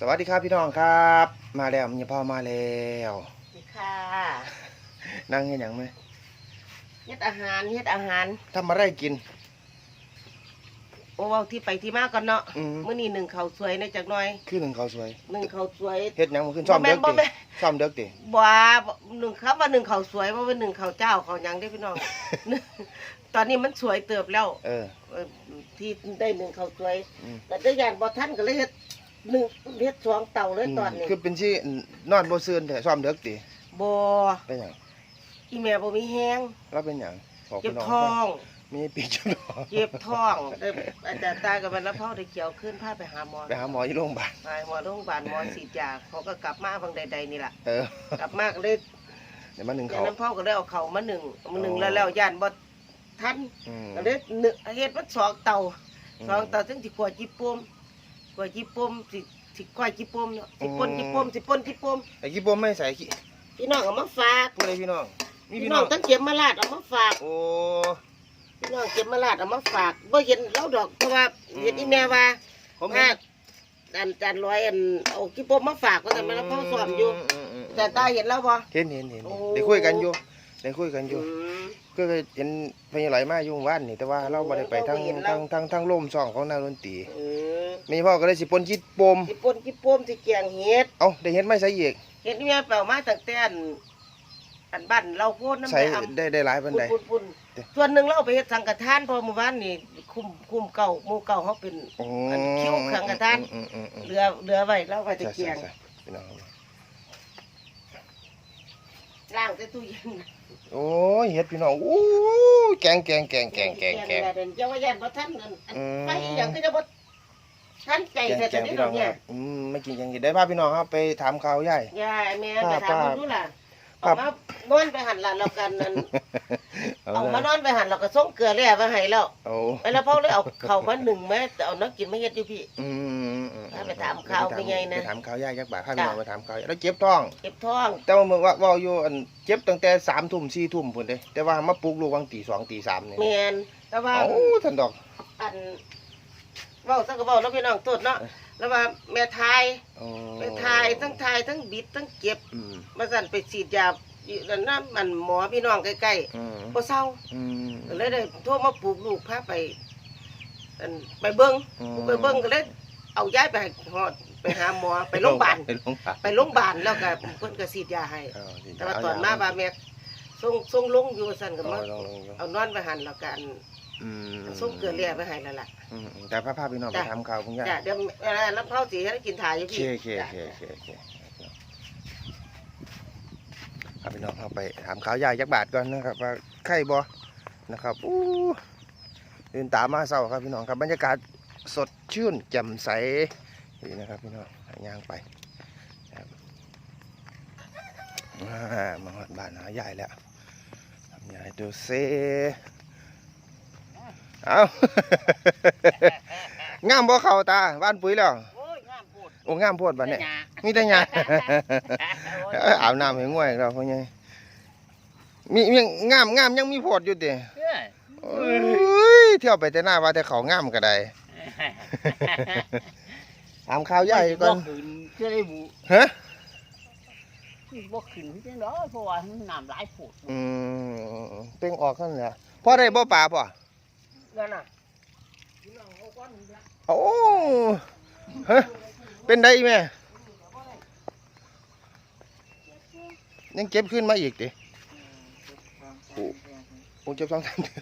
สวัสดีครับพี่น้องครับ มาแล้วมีพ่อมาแล้วนี่ค่ะนั่งเห็นอย่างไหมเฮ็ดอาหารเฮ็ดอาหารทำอะไรกิน โอ้เว้าที่ไปที่มาก่อนเนาะอืมมื้อนี้หนึ่งข้าวสวยในจักหน่อยคือหนึ่งเขาวสวยหนึ่งข้าวสวย เฮ็ดหยังมาขึ้นซ่อมเด็กบ่ติแม่นซ่อมเด็กติบ่ว่าหนึ่งครับว่าหนึ่งข้าวสวยบ่ว่าหนึ่งข้าวเจ้าข้าวหยังได้อพี่น้อง ตอนนี้มันสวยเติบแล้วเออ เออที่ได้หนึ่งข้าวสวยอืม แต่ได้ยานบ่ทันก็เลยเฮ็ด หนึ่งเฮ็ดสองเตาเลยตอนนี้คือเป็นที่นอนบ่ซื่นแต่ซ่อมเด็กติบ่เป็นหยังอีแม่บ่มีแฮงเราเป็นหยังบอกเจ็บพี่น้องท้อง มีปีกจุดอเจ็บท้องได้อาจารย์ตากับมันแล้วพ่อได้เขียวขึ้นพาไปหาหมอไปหาหมอที่โรงพยาบาลไปหมอโรงพยาบาลหมอฉีดยาเขาก็กลับมาบางใดๆนี่แหละเออกลับมาก็เลยเดี๋ยวมาหนึ่งจากเขานั้นพ่อก็เลยเอาเขามาหนึ่งมาหนึ่งอ๋อแล้วแล้วย่านบ่ทันอืมก็เลยหนึ่งเฮ็ดมันสองเตาอืมสองเตาซึ่งสิกว่าจิปุ่ม กว่าจิปุ่มสิสิกว่าจิปุ่มเนาะสิป่นอืมจิปุ่มสิป่นจิปุ่มไอ้กี่ปมไม่ใส่ขี้พี่น้องเอามาฝากพูดเลยพี่น้องนี่พี่พี่น้น้อองงตั้งเก็บมาลาดเอามาฝาก โอ้พี่น้องเก็บมาลาดเอามาฝากบ่เห็นเราดอกเพราะว่าอืมเห็นอีแม่ว่าผมว่าอันจันร้อยอันเอาจิปุ่มมาฝากก็แต่มันแล้วพ่อสอนอยู่มมอืมแต่ตาเห็นแล้วบ่เห็นเห็นเห็นโอ้ได้คุยกันอยู่ได้คุยกันอยู่อืมก็เคยเห็นพญาไหลมาอยู่หมู่บ้านนี่แต่ว่าเราบ่ได้ไปทั้งเราบ่เห็นเราทั้งทั้งทั้งล่มซ่องของนางดนตรีอื มมีพ่อก็เลยสิปนจิตปมจิป่นจิปุ่มสิเกียงเฮ็ดเอ้าได้เห็นไหมใส่อีกเห็นแม่เปล่ามาตั้งแต่อันอันบ้านเราโพดน้ำใส่ไปอำได้ได้หลายปานใดปุ่นปุ่นเด้ส่วนหนึ่งเราเอาไปเฮ็ดสังฆทานเพอหมู่บ้านนี่คุมคุมเก่าหมู่เก่าเขาเป็นโอ้อันคิ้วสังฆทานอืมอืมอืมเรือเรือไว้เราไว้ตะใช่เกียงใช่ใช่พี่น้องล้างใส่ตู้เย็นโอ้ยเฮ็ดพี่น้องอู้แกงแกงแกงแกงแกงแกงเดี๋ยวว่ายันบ่ทันอันอันอืมไปอหย่างก็จะบ่ ทันใจแกงแต่แกตอนงนี้พี่น้เราองคเนี่ยรับอืมไม่กินยังกินได้พาพี่น้องครับไปถามข่าวยายยายแม่ป้าไปถามป้ามันดูล่ะป้าเอามานอนไปหันหลังแล้วกันนั่นเอาเอาเลยมานอนไปหันเราก็ส่งเกลือแล้วไปให้แล้วโอ้ไปแล้วพ่อเลยเอาเข้าวมาหนึ่งแม่เอาน้ำกินมาเฮ็ดอยู่พี่ อืมอืมพาไปถามข่าวเป็นไงนะ ไปถามข่าวยายจักบาทพาพี่น้องจ้ะไปถามข่าวยายแล้วเจ็บท้อง เก็บท้องแต่ว่าเมื่อว่าเว่าอยู่อันเจ็บตั้งแต่สามทุ่มสี่ทุ่มพุ่นเด้แต่ว่ามาปลุกลูกวังตีสองตีสามนี่แมนแต่ว่าเอ้าท่านดอกอัน เว้าสักก็เว้าแล้วพี่น้องตดเนาะแล้วว่าแม่ทายโอ้แม่ทายทั้งทายทั้งบิดทั้งเก็บอืมมาสั่นไปฉีดยาอยู่นั่นน่ะมันหมอพี่น้องใกล้อืมๆบ่เศร้าอืมก็เลยได้โทรมาปลูกลูกพาไปอันไปเบิ่งอืมไปเบิ่งก็เลยเอาย้ายไปให้ฮอดไปหาหมอไปโรงพยาบาลไปโรงพยาบาลไปโรงพยาบาลแล้วก็เพิ่นก็ฉีดยาให้ เออสิแต่ว่าตอนมาว่าแม่ส่งส่งลงอยู่ว่าซั่นก็เอามาลองลองอยู่เอานอนไปหันแล้วกัน อืมส่งเกลือแร่ไปให้แล้วล่ะ อืมอืมแต่พาพาพี่น้องไปจ้ะ ทำข่าวคุณย่าจ้ะเดี๋ยวเวลาน้ำเผาสีให้กินถ่ายอยู่โอเคพี่โอเคโอเคโอเคโอเคพาพี่น้องเข้าไปถามข่าวยายจักบาทก่อนนะครับ ว่าไข่บ่นะครับอู้เดินตามมาเศร้าครับพี่น้องครับบรรยากาศสดชื่นแจ่มใสนี่นะครับพี่น้องย่างไปครับอ่ามาฮอดบ้านหายายแล้วยายดูเซ เอางามบ่เข้าตาบ้านปุ๋ยแล้วโอ้ยงามพูดโอ้งามโพดบัดเนี่ยมีแต่หญ้าเอ้ยอาบน้ำให้ง่วยเราพ่อใหญ่มีมีงามงามยังมีโพดอยู่ติโอ้ยเที่ยวไปแต่หน้าว่าแต่เขางามก็ได้ถามข่าวใหญ่ก่อนขึ้นจะได้บุฮะบ่ขึ้นจังดอกเพราะว่ามันน้ำหลายโพดอืมเป่งออกคั่นแหละพ่อได้บ่ป่าพ่อ นั่นน่ะโอ้ฮะเป็นได้แม่ยังเก็บขึ้นมาอีกติโอ้เจ็บสองสามเดือ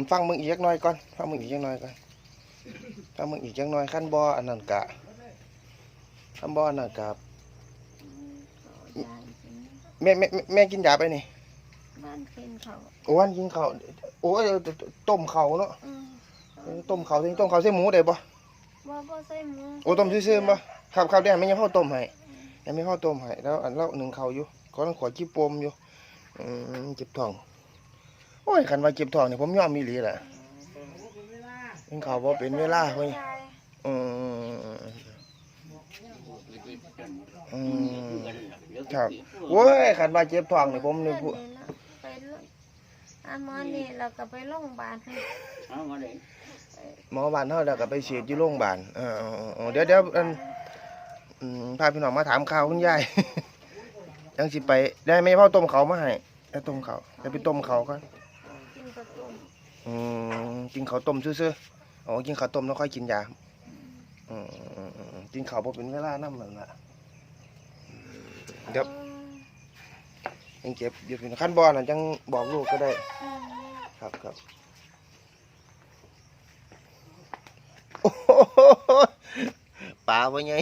นฟังมึงอีกจักหน่อยก่อนฟังมึงอีกจักหน่อยก่อนฟังมึงอีกจักหน่อยขั้นบ่อันนั้นกะขั้นบ่อันนั้นกะแม่แม่แม่แม่กินยาไปนี่ บ้านกินเขาโอ้วันกินข้าวโอ้ยต้มข้าวเนาะอืมเออต้มข้าวสิต้มข้าวใส่หมูได้บ่บ่บ่ใส่หมูโอ้ต้มซื่อๆบ่ครับครับเดี๋ยวไม่ยังเข้าต้มให้ยังไม่เข้าต้มให้แล้วอันเราหนึ่งข้าวอยู่ขอต้องขอจิบปมอยู่อืมเจ็บท้องโอ้ยคันว่าเจ็บท้องนี่ผมยอมมีหลีแหละกินข้าวบ่เป็นเวลาเฮ้ยยายอืมอืม ครับ โอ้ยคันว่าเจ็บท้องนี่ผมนี่พูเดิน ไปโรงอาหมอนี่เราก็ไปโรงพยาบาลเอามาเลยเหมอบ้านเฮาแล้วก็ไปฉีดอยู่โรงพยาบาลเออๆๆเดี๋ยวเดี๋ยวอันอืมพาพี่น้องมาถามข่าวคุณยาย ยังสิไปได้ไหมพ่อต้มเขาวมาให้แล้วต้มเขาวจะไปต้มเขาวก่อน กินกระต้มอืมกินข้าวต้มซื่อๆอ๋อ กินข้าวต้มแล้วค่อยกินยา อืมๆๆกินข้าวบ่เป็นเวลานำนั่นล่ะเดี๋ยว ยังเก็บเดี๋ยวเป็นขั้นบ่น่ะจังบอกลูกก็ได้ ครับครับโอ้โหปลาว่าไง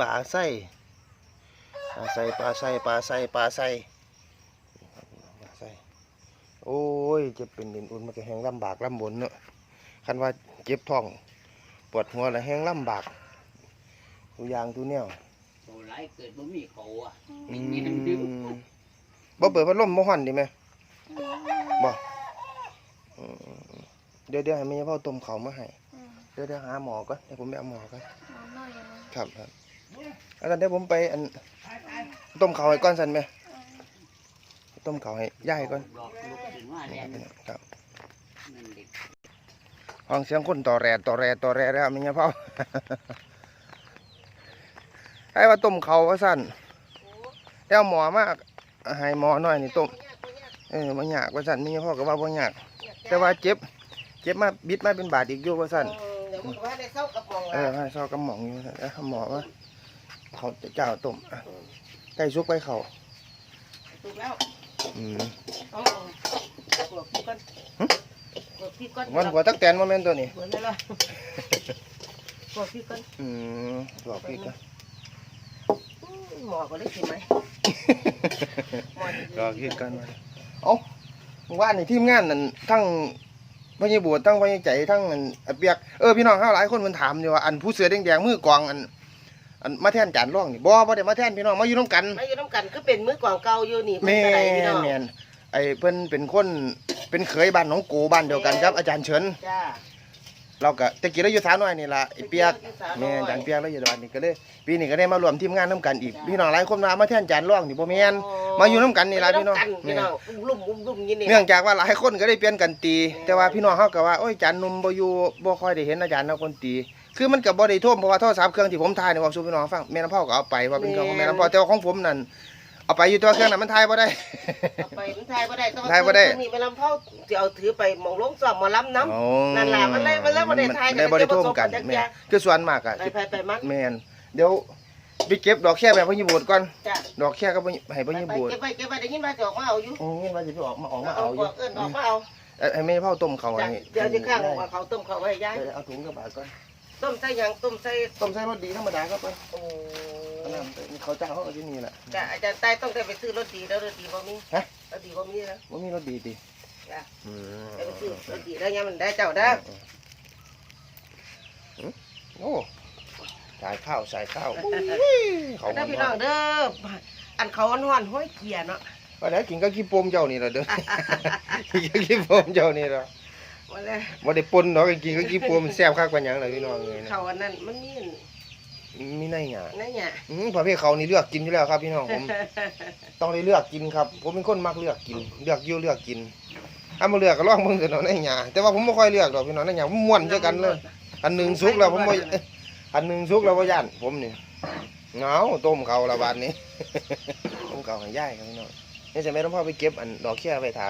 ปลาไส้ปลาไส้ปลาไส้ปลาไส้ปลาไส้ปลาไส้โอ้ยเจ็บเป็นดินอุ่นมันก็แห้งลำบากลำบนเนอะคันว่าเจ็บท้อง ปวดหัวแล้วแห้งลำบากทุกอย่างทุกแนว โตหลายเกิดบ่มีเขาอะอืมีเงินดื่มมบ่เปิดพัดลมบ่ฮ้อนดีไหมบ่อืมเดี๋ยวเดี๋ยวให้แม่พ่อต้มเขาวมาให้อืมเดี๋ยวเดี๋ยวหาหมอก่อนเดี๋ยวผมไปเอาหมอก่อนน้องน้อยอย่างนั้นครับครับแล้วกันเดี๋ยวผมไปอันต้มเขาวให้ก่อนสันไหมต้มเขาวให้ย่ายก่อนหลอกลูกถึงว่าแล้วครับมันเด็ก ฟังเสียงคนต่อแร่ต่อแร่ต่อแร่แล้วแม่พ่อ ให้ว่าต้มเขาวว่าสั่นแล้วหมอมากให้หมอหน่อยนี่ต้มเออมันยากว่าสั่นแม่พ่อก็ว่าบ่ยาก แต่ว่าเจ็บ เจ็บมาบิดมาเป็นบาดอีกอยู่ว่าสั่นเดี๋ยวมันก็ว่าได้เข้ากระป๋องเออละให้ซอกระหม่องอยู่แล้วหมอว่าเขาจะเจ้าต้มอะไก่ซุกไปเขาถูกแล้วอืมเอากดพี่ก่อนกดพี่ก่อนวันหัวตักแตนมาแม่นตัวนี้เหมือนอะไรกดพี่ก่อนอืมบอกพี่ก็ หมอก็ได้กินไหมหมอบอกพี่กันมาเอ้าเมื่อว่านนี่ทีมงานนั่นทั้งพญบวชทั้งพญใจทั้งอันอันเปียกเออพี่น้องเฮาหลายคนมันถามอยู่ว่าอันผู้เสือแดงๆมือกองอันอันมาแทนจานร่องนี่บ่บ่ได้มาแทนพี่น้องมาอยู่นํกันมาอยู่น้ำกันก็เป็นมือกวางเก่าอยู่นี่แม่เพิ่นก็ได้พี่น้องแม่นไอ้เพิ่นเป็นคนเป็นเขยบ้านหนองกูบ้านเดียวกันครับ อาจารย์เฉินจ้า เราก็ตะกี้เราอยู่สาวน้อยนี่ล่ะไอ้เปียกอยู่สาวน้แม่อยนจานเปียกเราอยู่ดอนนี่ก็เลยปีนี้ก็ได้มารวมทีมงานนํกันอีกพี่น้องหลายคนมามาแทนจานร่องนี่บ่แม่นมาอยู่นํกันนี่ล่ะพี่น้องมายู่ำกัพี่น้องอุ้มลุ่มอุ้มลุ่มอยินนี่เนื่องจากว่าหลายคนก็ได้เปลี่ยนกันตี แต่ว่าพี่น้องเฮาก็ว่าโอ้ยจานหนุ่มบ่อยู่บ่ค่อยได้เห็นอาจารย์เอาคนตีคือมันก็บ่ได้ท่วมเพราะว่าโทรศัพท์เครื่องที่ผมถ่ายนี่บอกสู่พี่น้องฟังแม่น้ำพ่อก็เอาไปว่าเป็นเครื่องของแม่น้ำพ่อแต่ว่าของผมนั่น เอาไปอยู่ตัวเครื่องนั้นมันถ่ายบ่ได้ เอาไปมันทายบ่ได้ต้องถ่ายบ่ได้นี่ไปลำเผาสิเอาถือไปหมองลงสอบหมอลำน้ำอ๋อนั่นล่ะมันเลยมันเลยบ่ได้ถ่ายมันได้บ่ได้ท่วมกันจักรแม่ยานคือส่วนมากอะไปไปไปมักแม่นเดี๋ยวไปเก็บดอกแค่แบบพญบูดก่อน จ้ะดอกแค่ก็บ่ให้พไปญไปบูดเก็บไปเก็บไปได้ยินว่าจะออกมาเอาอยู่โอ้ยว่าสิไปออกมาออกมาเอาเอาอยู่เอิ้นออกมาเอาเอ้ยให้แม่เผาต้มเขาจ้ะให้เดี๋ยวจะข้างว่าเขาต้มเขาไว้ยายเดี๋ยวเอาถุงกระบาดก่อนต้มใส่หยังต้มใส่ต้มใส่รสดีธรรมดาครับเพิ่นโอ้ เอาน้ำไปเขาจ้างเขาเอาที่นี่แหละจ้ะอาจารย์ใต้ต้องได้ไปซื้อรถดีแล้วรถดีบ่มีฮะ รถดีบ่มีนะว่ามีรสดีติจ้ะอืมได้ไปซื้อรถดีแล้วยามมันได้เจ้าเด้อโอ้สายข้าวสายข้าวเขาเด้อพี่น้องเด้ออันเขาอ่อนๆห้อยเกียเนาะว่าแล้วกินก็ขี้โปมเจ้านี่แหละเด้อกินก็ขี้โปมเจ้านี่แหละว่าแล้วบ่ได้ปนดอกกินก็ขี้โปมแซ่บคักปานหยังเลยพี่น้องเลยนะเขาอันนั้นมันมี มีในหยานั่นเนี่ยอืมประเภทเขานี่เลือกกินอยู่แล้วครับ พี่น้องผม ต้องได้เลือกกินครับ ผมเป็นคนมักเลือกกิน เลือกอยู่เลือกกินถ้ามาเลือกก็ลองเบิ่งกันเนาะในหยาแต่ว่าผมบ่ค่อยเลือกดอกพี่น้องในหยาผมม่วนเจอกันเลย อันหนึ่งสุกแล้วผมบ่อันหนึ่งสุกแล้วบ่ย่านผมนี่เหงาต้มเขาละบาดนี้ ต้มเขาให้ย่ายครับพี่น้องนี่จะไม่ต้องพ่อไปเก็บอันดอกแค่ไปถา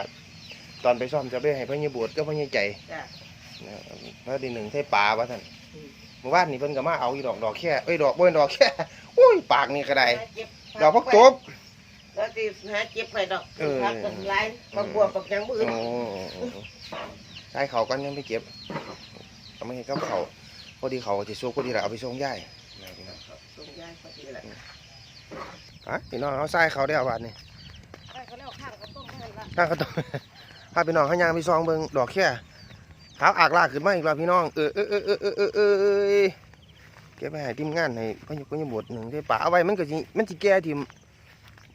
ตอนไปซ่อมจะไปให้พ่อใหญ่บวชก็พ่อใหญ่ใจจ้ะ นะพระดีหนึ่งใส่ปลาว่าท่าน อืมเมื่อวานนี่เพิ่นก็มาเอาอีดอกดอกแค่เอ้ยดอกบ่เป็นดอกแค่โอ้ยปากนี่ก็ได้หาเจ็บดอกพักตบแล้วสิหาเจ็บไปดอกเออพักกันหลายบางบัวบางหยังมือโอ้ใส่เขากันยังไปเก็บก็ไม่ให้กับเขาพอดีเขาจะซุกพอดีเราเอาไปส่งย่ายนะพี่น้องส่งยายพอดีแหละฮะพี่น้องเอาใส่เขาได้เอาบาดนี่ไปเขาแล้วข้างเขาต้มให้ละถ้าเขาต้องพาพี่น้องเขายางไปซองเบิ่งดอกแค่ ครัอากลากขึ้นมาอีกแล้วพี่น้อง เออเออเออเออเออเออเแกไปหาทีมงานให้พยุกพยุบทหนึ่งได้ป่าเอาไว้มันก็สิมันสิแก่ทีม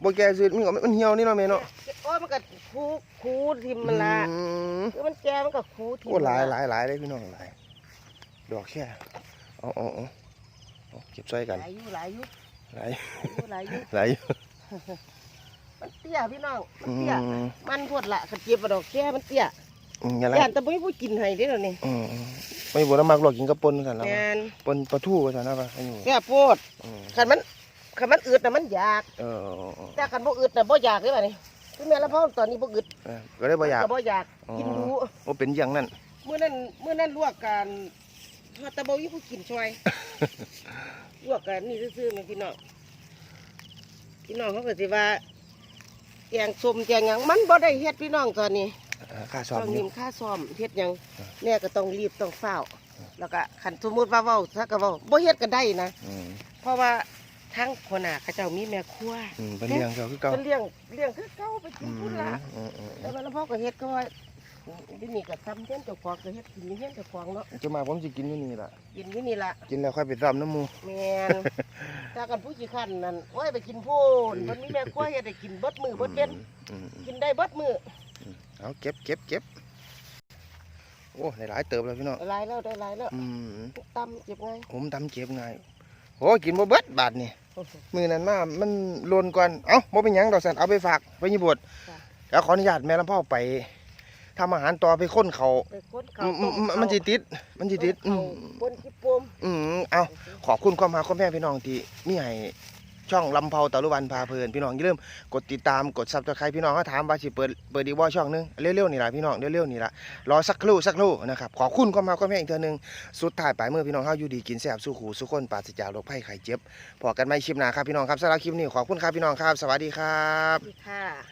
บ่แก่ซื้อมันก็มันเหี่ยวนี่เนาะเม่เนาะโอ้อมันก็คูคูทิมมันละคือมันแก่มันก็คูทิมโอ้หลายหลายหลายเลยพี่น้องหลายดอกแค่เออเออเออเก็บใส่กันหลายอยู่หลายอยู่หลายอยู่หลายอยู่หลายอยู่มันเตี้ยพี่น้องมันเตี้ยมันพวดละกระเจี๊ยะดอกแค่มันเตี้ย อืมอย่าไรย่านแต่บ่มีผู้กินให้เด้อนี่อืมอืมไม่บ่ได้มักลวกกินกับปนซั่นล่ะแม่นปนปลาทูว่าซั่นนะว่าอันนี้แก่โพดอืมคันมันคันมันอืดน่ะมันอยากเออเออเออแต่คันบ่อึดน่ะบ่อยากเลยบัดนี้คือแม่ละพ่อตอนนี้บ่อึดเออก็ได้บ่อยากก็บ่อยากอ๋อ กินดูโอ้เป็นอย่างนั้นมื้อนั้นมื้อนั้นลวกกันทอดแตะบ่มีผู้กินช่วย ลวกกันนี่ซื่อๆแม่พี่น้องพี่น้องเขาก็สิว่าแกงส้มแกงหยังมันบ่ได้เฮ็ดพี่น้องตอนนี้เออ ค่าสอบต้องอนิยู่มค่าซ่อมเฮ็ดหยังเออแม่ก็ต้องรีบต้องเฝ้าวแล้วก็คันสมมุติว่าเว้าซักก็เว้าบ่เฮ็ดก็ได้นะอืมเพราะว่าทั้งคนน่ะเขาเจ้ามีแม่ครัวอืมเป็นเรื่องเก่าคือเก่าเพิ่นเลี้ยงเลี้ยงคือเก่าไปกิอืนมพุ่นละอืมอืมแต่ว่าแล้วพ่อก็เฮ็ดก็ว่าที่นี่ก็ทำเฮียนเจ้าของก็เฮ็ดกินอยู่เฮียนเจ้าของเนาะจะมาผมสิกินอยู่นี่ล่ะกินอยู่นี่ล่ะกินแล้วค่อยไปซ้ำน้ำหมูแม่นถ้ากันผู้ขี้คันนั่นโอ้ยไปกินโพูนมันมีแม่ครัวเฮ็ดให้กินเบิดมือเบิดเว้นอืมอืมกินได้เบิดมือ เอาเก็บเก็บเก็บโอ้ได้หลายเติบแล้วพี่น้องได้หลายแล้วได้หลายแล้วอืมตำเก็บไงผมทำเก็บง่ายโอ้กินบ่เบิดบาทนี่มือนั้นมามันโลนก่อนเอ้าบ่เป็นหยังดอกสันเอาไปฝากไปญี่ปุ่นแล้วขออนุญาตแม่ลำพ่อไปทำอาหารต่อไปค้นเขาไปคนเขาอืมอืต้มอืมมันสิติด มันสิติดอืเขามปนขี้ปมอืมเอาขอบคุณความหาความแม่พี่น้องที่มีให้ ช่องลำเพาตะลุวันพาเพลินพี่น้องอย่าลืมกดติดตามกดซับสไครต์พี่น้องเขาถามว่าสิเปิดเปิดดีบ่ช่องหนึงเร็วๆนี่ละพี่น้องเร็วๆนี่ละรอสักครู่สักครู่นะครับขอคุณความาความแม่อีกเทื่อหนึงสุดท้ายปลายมือพี่น้องเฮาอยู่ดีกินแซ่บสู้ขู่สู้คนปราศจากโรคภัยไข้เจ็บพอกันไม่คลิปหน้าครับพี่น้องครับสำหรับคลิปนี้ขอบคุณครับพี่น้องครับ สวัสดีครับค่ะ